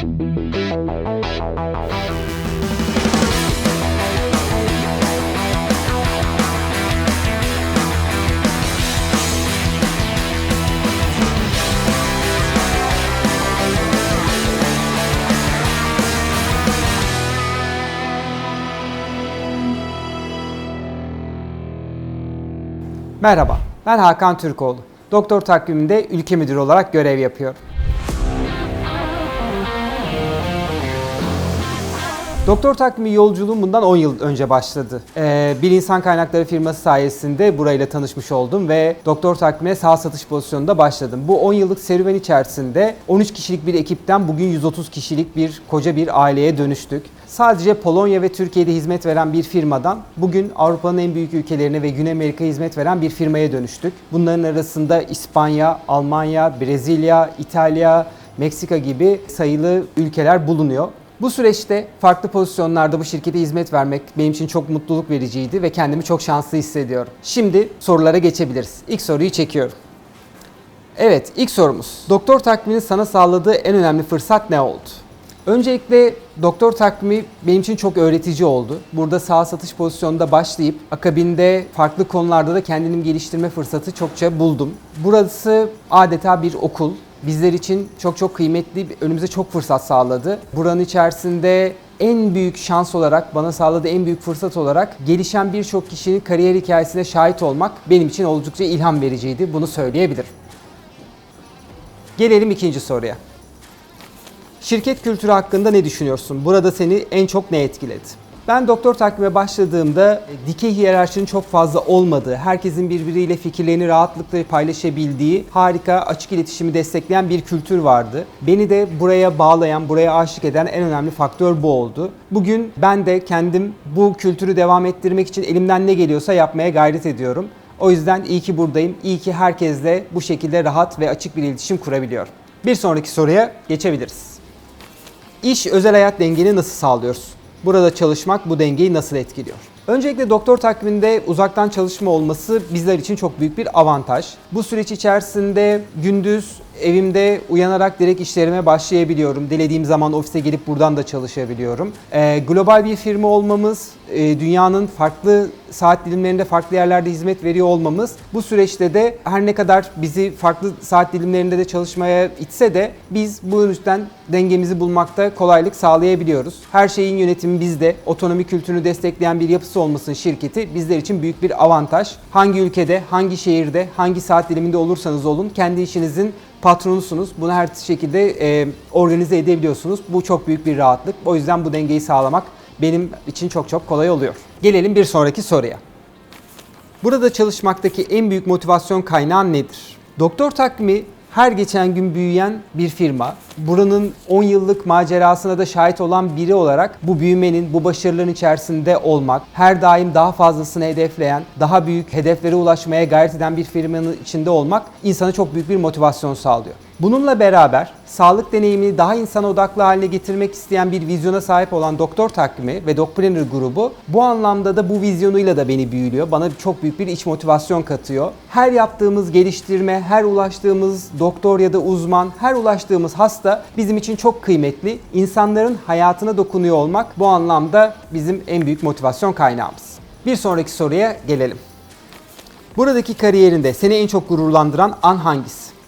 Merhaba, ben Hakan Türkoğlu. Doktor takviminde ülke müdürü olarak görev yapıyorum. Doktor takvimi yolculuğum bundan 10 yıl önce başladı. Ee, bir insan kaynakları firması sayesinde burayla tanışmış oldum ve doktor takvimine sağ satış pozisyonunda başladım. Bu 10 yıllık serüven içerisinde 13 kişilik bir ekipten bugün 130 kişilik bir koca bir aileye dönüştük. Sadece Polonya ve Türkiye'de hizmet veren bir firmadan bugün Avrupa'nın en büyük ülkelerine ve Güney Amerika'ya hizmet veren bir firmaya dönüştük. Bunların arasında İspanya, Almanya, Brezilya, İtalya, Meksika gibi sayılı ülkeler bulunuyor. Bu süreçte farklı pozisyonlarda bu şirkete hizmet vermek benim için çok mutluluk vericiydi ve kendimi çok şanslı hissediyorum. Şimdi sorulara geçebiliriz. İlk soruyu çekiyorum. Evet, ilk sorumuz. Doktor takviminin sana sağladığı en önemli fırsat ne oldu? Öncelikle doktor takvimi benim için çok öğretici oldu. Burada sağ satış pozisyonunda başlayıp akabinde farklı konularda da kendimi geliştirme fırsatı çokça buldum. Burası adeta bir okul. Bizler için çok çok kıymetli, önümüze çok fırsat sağladı. Buranın içerisinde en büyük şans olarak, bana sağladığı en büyük fırsat olarak gelişen birçok kişinin kariyer hikayesine şahit olmak benim için oldukça ilham vericiydi. Bunu söyleyebilirim. Gelelim ikinci soruya. Şirket kültürü hakkında ne düşünüyorsun? Burada seni en çok ne etkiledi? Ben doktor takvime başladığımda e, dikey hiyerarşinin çok fazla olmadığı, herkesin birbiriyle fikirlerini rahatlıkla paylaşabildiği, harika açık iletişimi destekleyen bir kültür vardı. Beni de buraya bağlayan, buraya aşık eden en önemli faktör bu oldu. Bugün ben de kendim bu kültürü devam ettirmek için elimden ne geliyorsa yapmaya gayret ediyorum. O yüzden iyi ki buradayım. İyi ki herkesle bu şekilde rahat ve açık bir iletişim kurabiliyorum. Bir sonraki soruya geçebiliriz. İş özel hayat dengeni nasıl sağlıyorsun? Burada çalışmak bu dengeyi nasıl etkiliyor? Öncelikle doktor takviminde uzaktan çalışma olması bizler için çok büyük bir avantaj. Bu süreç içerisinde gündüz evimde uyanarak direkt işlerime başlayabiliyorum. Dilediğim zaman ofise gelip buradan da çalışabiliyorum. Ee, global bir firma olmamız, e, dünyanın farklı saat dilimlerinde farklı yerlerde hizmet veriyor olmamız bu süreçte de her ne kadar bizi farklı saat dilimlerinde de çalışmaya itse de biz bu yüzden dengemizi bulmakta kolaylık sağlayabiliyoruz. Her şeyin yönetimi bizde. Otonomi kültürünü destekleyen bir yapısı olmasının şirketi bizler için büyük bir avantaj. Hangi ülkede, hangi şehirde, hangi saat diliminde olursanız olun kendi işinizin patronusunuz. Bunu her şekilde e, organize edebiliyorsunuz. Bu çok büyük bir rahatlık. O yüzden bu dengeyi sağlamak benim için çok çok kolay oluyor. Gelelim bir sonraki soruya. Burada çalışmaktaki en büyük motivasyon kaynağı nedir? Doktor takvimi her geçen gün büyüyen bir firma. Buranın 10 yıllık macerasına da şahit olan biri olarak bu büyümenin, bu başarıların içerisinde olmak, her daim daha fazlasını hedefleyen, daha büyük hedeflere ulaşmaya gayret eden bir firmanın içinde olmak insana çok büyük bir motivasyon sağlıyor. Bununla beraber sağlık deneyimini daha insan odaklı haline getirmek isteyen bir vizyona sahip olan Doktor Takvimi ve Dokpreneur grubu bu anlamda da bu vizyonuyla da beni büyülüyor. Bana çok büyük bir iç motivasyon katıyor. Her yaptığımız geliştirme, her ulaştığımız doktor ya da uzman, her ulaştığımız hasta bizim için çok kıymetli. İnsanların hayatına dokunuyor olmak bu anlamda bizim en büyük motivasyon kaynağımız. Bir sonraki soruya gelelim. Buradaki kariyerinde seni en çok gururlandıran an hangisi?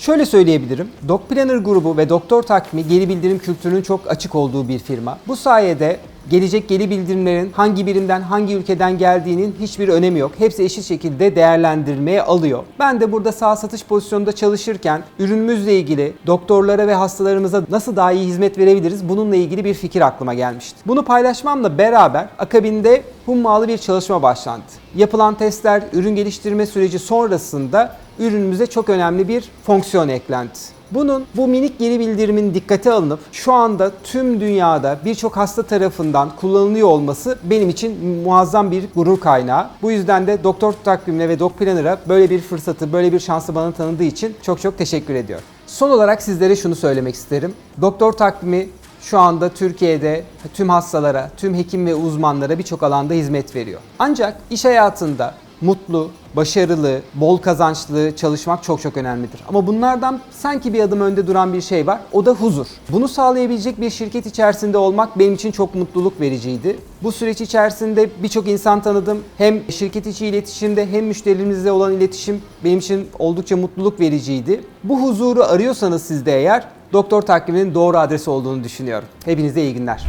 Şöyle söyleyebilirim. Doc Planner grubu ve Doktor Takvimi geri bildirim kültürünün çok açık olduğu bir firma. Bu sayede gelecek geri bildirimlerin hangi birimden hangi ülkeden geldiğinin hiçbir önemi yok. Hepsi eşit şekilde değerlendirilmeye alıyor. Ben de burada sağ satış pozisyonunda çalışırken ürünümüzle ilgili doktorlara ve hastalarımıza nasıl daha iyi hizmet verebiliriz bununla ilgili bir fikir aklıma gelmişti. Bunu paylaşmamla beraber akabinde hummalı bir çalışma başlandı. Yapılan testler, ürün geliştirme süreci sonrasında ürünümüze çok önemli bir fonksiyon eklendi. Bunun bu minik geri bildirimin dikkate alınıp şu anda tüm dünyada birçok hasta tarafından kullanılıyor olması benim için muazzam bir gurur kaynağı. Bu yüzden de Doktor Takvim'le ve Doc Planner'a böyle bir fırsatı, böyle bir şansı bana tanıdığı için çok çok teşekkür ediyorum. Son olarak sizlere şunu söylemek isterim. Doktor Takvimi şu anda Türkiye'de tüm hastalara, tüm hekim ve uzmanlara birçok alanda hizmet veriyor. Ancak iş hayatında mutlu, başarılı, bol kazançlı çalışmak çok çok önemlidir. Ama bunlardan sanki bir adım önde duran bir şey var. O da huzur. Bunu sağlayabilecek bir şirket içerisinde olmak benim için çok mutluluk vericiydi. Bu süreç içerisinde birçok insan tanıdım. Hem şirket içi iletişimde hem müşterilerimizle olan iletişim benim için oldukça mutluluk vericiydi. Bu huzuru arıyorsanız siz de eğer Doktor Takvim'in doğru adresi olduğunu düşünüyorum. Hepinize iyi günler.